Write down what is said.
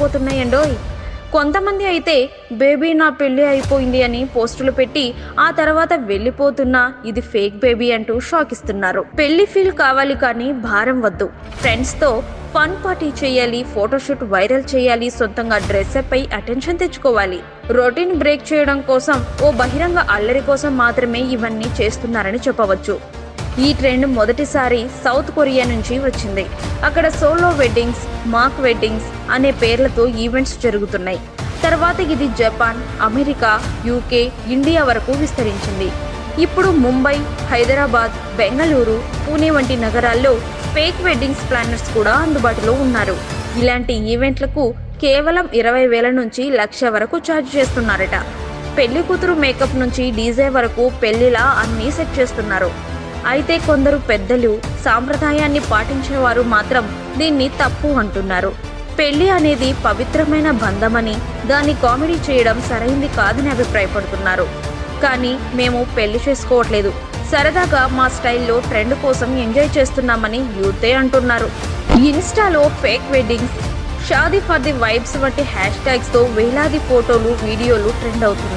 అయిపోతున్నాయండోయ్ కొంతమంది అయితే బేబీ నా పెళ్ళి అయిపోయింది అని పోస్టులు పెట్టి ఆ తర్వాత వెళ్ళిపోతున్నా ఇది ఫేక్ బేబీ అంటూ షాక్ ఇస్తున్నారు పెళ్ళి ఫీల్ కావాలి కానీ భారం వద్దు. ఫ్రెండ్స్తో ఫన్ పార్టీ చేయాలి ఫోటోషూట్ వైరల్ చేయాలి సొంతంగా డ్రెస్అప్ అయి అటెన్షన్ తెచ్చుకోవాలి. రొటీన్ బ్రేక్ చేయడం కోసం ఓ బహిరంగ అల్లరి కోసం మాత్రమే ఇవన్నీ చేస్తున్నారని చెప్పవచ్చు. ఈ ట్రెండ్ మొదటిసారి సౌత్ కొరియా నుంచి వచ్చింది. అక్కడ సోలో వెడ్డింగ్స్ మాక్ వెడ్డింగ్స్ అనే పేర్లతో ఈవెంట్స్ జరుగుతున్నాయి. తర్వాత ఇది జపాన్ అమెరికా యూకే ఇండియా వరకు విస్తరించింది. ఇప్పుడు ముంబై హైదరాబాద్ బెంగళూరు పూణే వంటి నగరాల్లో ఫేక్ వెడ్డింగ్స్ ప్లానర్స్ కూడా అందుబాటులో ఉన్నారు. ఇలాంటి ఈవెంట్లకు కేవలం ఇరవై వేల నుంచి లక్ష వరకు ఛార్జ్ చేస్తున్నారట. పెళ్ళి కూతురు మేకప్ నుంచి డీజే వరకు పెళ్ళిలా అన్నీ సెట్ చేస్తున్నారు. అయితే కొందరు పెద్దలు సాంప్రదాయాన్ని పాటించేవారు మాత్రం దీన్ని తప్పు అంటున్నారు. పెళ్ళి అనేది పవిత్రమైన బంధమని దాన్ని కామెడీ చేయడం సరైంది కాదని అభిప్రాయపడుతున్నారు. కానీ మేము పెళ్ళి చేసుకోవట్లేదు. సరదాగా మా స్టైల్లో ట్రెండ్ కోసం ఎంజాయ్ చేస్తున్నామని యూతే అంటున్నారు. ఇన్స్టాలో fake weddings shaadi for the vibes వంటి హ్యాష్ ట్యాగ్స్తో వేలాది ఫోటోలు వీడియోలు ట్రెండ్ అవుతున్నాయి.